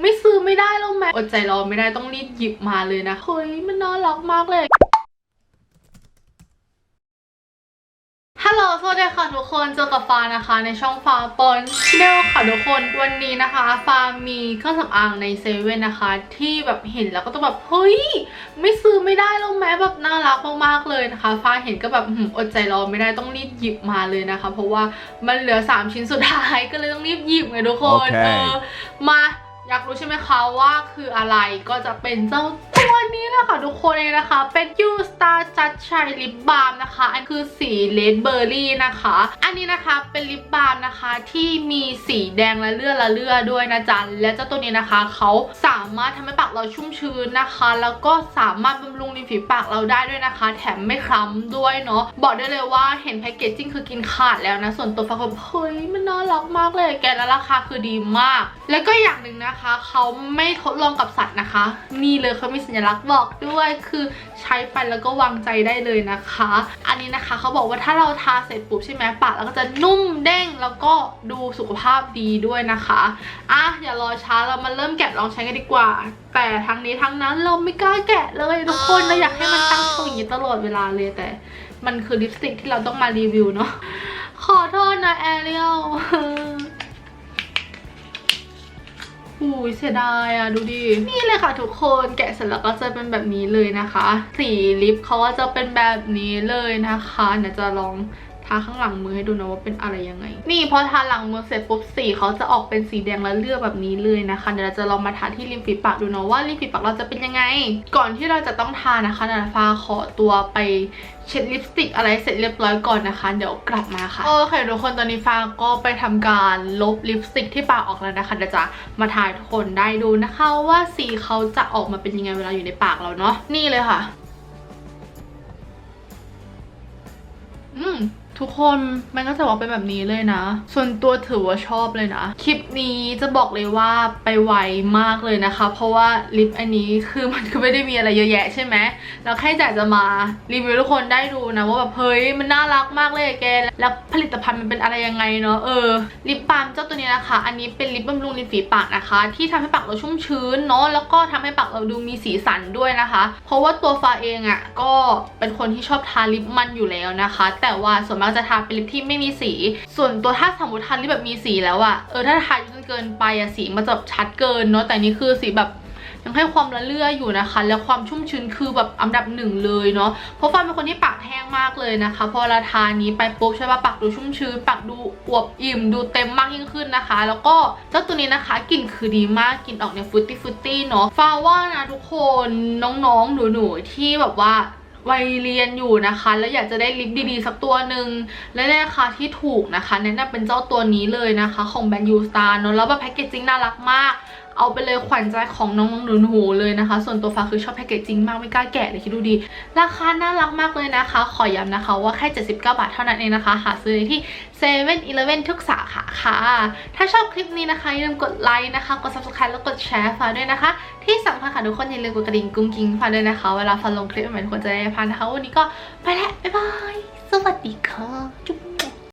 ไม่ซื้อไม่ได้แล้วแม่อดใจรอไม่ได้ต้องรีบหยิบมาเลยนะเฮ้ยมันน่ารักมากเลยฮัลโหลสวัสดีค่ะทุกคนเจอกับฟ้านะคะ ในช่องฟ้าปนชแนลค่ะทุกคนวันนี้นะคะฟ้ามีเครื่องสำอางในเซเว่นนะคะ ที่แบบเห็นแล้วก็ต้องแบบเฮ้ยไม่ซื้อไม่ได้แล้วแม้แบบน่ารักมากๆเลยนะคะ ฟ้าเห็นก็แบบหืมอดใจรอไม่ได้ต้องรีบหยิบมาเลยนะคะ เพราะว่ามันเหลือ 3 ชิ้นสุดท้ายก็เลยต้องรีบหยิบไงทุกคนโอเคเออมา อยากรู้ใช่ไหมคะว่าคืออะไรก็จะเป็นเจ้าตัว นี้แหละค่ะทุกคนเองนะคะ เป็น You Star จัดชัยลิปบาล์มนะคะ อันคือสีเลดเบอร์รี่นะคะ อันนี้นะคะเป็นลิปบาล์มนะคะที่มีสีแดงและเลือดละเลือดด้วยนะจ๊ะ และเจ้าตัวนี้นะคะเขาสามารถทำให้ปากเราชุ่มชื้นนะคะ แล้วก็สามารถบำรุงริมฝีปากเราได้ด้วยนะคะ แถมไม่คล้ำด้วยเนาะบอกได้เลยว่าเห็นแพคเกจจิ้งคือกินขาดแล้วนะ ส่วนตัวฟ้าก็เฮ้ยมันน่ารักมากเลยแกและราคาคือดีมาก แล้วก็อย่างหนึ่งนะคะเขาไม่ทดลองกับสัตว์นะคะ นี่เลยเขามีสัญลักษณบอกด้วยคือใช้ไปแล้วก็วางใจได้เลยนะคะ อันนี้นะคะเขาบอกว่าถ้าเราทาเสร็จปุ๊บใช่ไหมปากเราก็จะนุ่มเด้งแล้วก็ดูสุขภาพดีด้วยนะคะอะอย่ารอช้าเรามาเริ่มแกะลองใช้กันดีกว่า แต่ทั้งนี้ทั้งนั้นเราไม่กล้าแกะเลยทุกคนเราอยากให้มันตั้งโชว์อย่างนี้ตลอดเวลาเลยแต่ มันคือลิปสติกที่เราต้องมารีวิวเนาะขอโทษนะแอเรียล หูยเสียดายอะดูดิ นี่เลยค่ะทุกคนแกะเสร็จแล้วก็จะเป็นแบบนี้เลยนะคะ สีลิปเขาก็จะเป็นแบบนี้เลยนะคะเดี๋ยวจะลอง ทาข้างหลังมือให้ดูนะว่าเป็นอะไรยังไง นี่พอทาหลังมือเสร็จปุ๊บสีเขาจะออกเป็นสีแดงและเลือดแบบนี้เลยนะคะเดี๋ยวเราจะลองมาทาที่ริมฝีปากดูนะว่าริมฝีปากเราจะเป็นยังไง ก่อนที่เราจะต้องทานะคะนาฟ้าขอตัวไปเช็ดลิปสติกอะไรเสร็จเรียบร้อยก่อนนะคะ เดี๋ยวกลับมาค่ะ โอเคทุกคนตอนนี้ฟ้าก็ไปทำการลบลิปสติกที่ปากออกแล้วนะคะเดี๋ยวจะมาทายทุกคนได้ดูนะคะ ว่าสีเขาจะออกมาเป็นยังไงเวลาอยู่ในปากเราเนาะนี่เลยค่ะ อืม ทุกคนมันก็จะออกเป็นแบบนี้เลยนะ ส่วนตัวถือว่าชอบเลยนะ คลิปนี้จะบอกเลยว่าไปไวมากเลยนะคะ เพราะว่าลิปอันนี้คือมันก็ไม่ได้มีอะไรเยอะแยะใช่ไหมแล้วแค่อยากจะมารีวิวทุกคนได้ดูนะว่าแบบเฮ้ยมันน่ารักมากเลยอะแก แล้วผลิตภัณฑ์มันเป็นอะไรยังไงเนาะเออลิปบาล์มเจ้าตัวนี้นะคะ อันนี้เป็นลิปบำรุงริมฝีปากนะคะ ที่ทำให้ปากเราชุ่มชื้นเนาะแล้วก็ทำให้ปากเราดูมีสีสันด้วยนะคะ เพราะว่าตัวฟ้าเองอะ่ะก็เป็นคนที่ชอบทาลิปมันอยู่แล้วนะคะ แต่ว่าส่วนมากจะทาเป็นลิปที่ไม่มีสี ส่วนตัวถ้าสมมติทาลิปแบบมีสีแล้วอะเออถ้าทาจนเกินไปอะสีมันจะแบบชัดเกินเนาะแต่นี่คือสีแบบยังให้ความละเลื่ออยู่นะคะ แล้วความชุ่มชื้นคือแบบอันดับหนึ่งเลยเนาะเพราะฟ้าเป็นคนที่ปากแห้งมากเลยนะคะ พอเราทานี้ไปปุ๊บใช่ปะปากดูชุ่มชื้นปากดูอวบอิ่มดูเต็มมากยิ่งขึ้นนะคะ แล้วก็เจ้าตัวนี้นะคะกลิ่นคือดีมากกลิ่นออกเนี่ยฟุตตี้ฟุตตี้เนาะฟ้าว่านะทุกคนน้องๆหนูๆที่แบบว่า วัยเรียนอยู่นะคะ แล้วอยากจะได้ลิปดีๆ สักตัวหนึ่งและในราคาที่ถูกนะคะแนะนำเป็นเจ้าตัวนี้เลยนะคะ ของแบรนด์ยูสตาร์เนอะแล้วแบบแพคเกจจิ้งน่ารักมาก เอาไปเลยขวัญใจของน้องๆหนูๆเลยนะคะ ส่วนตัวฟ้าคือชอบแพคเกจจิ้งมากไม่กล้าแกะเลยคิดดูดี ราคาน่ารักมากเลยนะคะ ขอย้ำนะคะว่าแค่ 79 บาทเท่านั้นเองนะคะ หาซื้อได้ที่7 e เ e ่ e อทุกสาขาค่ะ ถ้าชอบคลิปนี้นะคะอย่าลืมกดไลค์นะคะ กด subscribe แล้วกดแชร์ฟ้าด้วยนะคะ ที่สำคัญค่ะทุกคนอย่าลืมกดกระดิ่งกุ้งกิ้งฟ้าด้วยนะคะ เวลาฟ้าลงคลิปใหม่ทุกคนจะได้ไม่พลาดนะคะ วันนี้ก็ไปแล้วบ๊ายบายสวัสดีค่ะจุ๊บ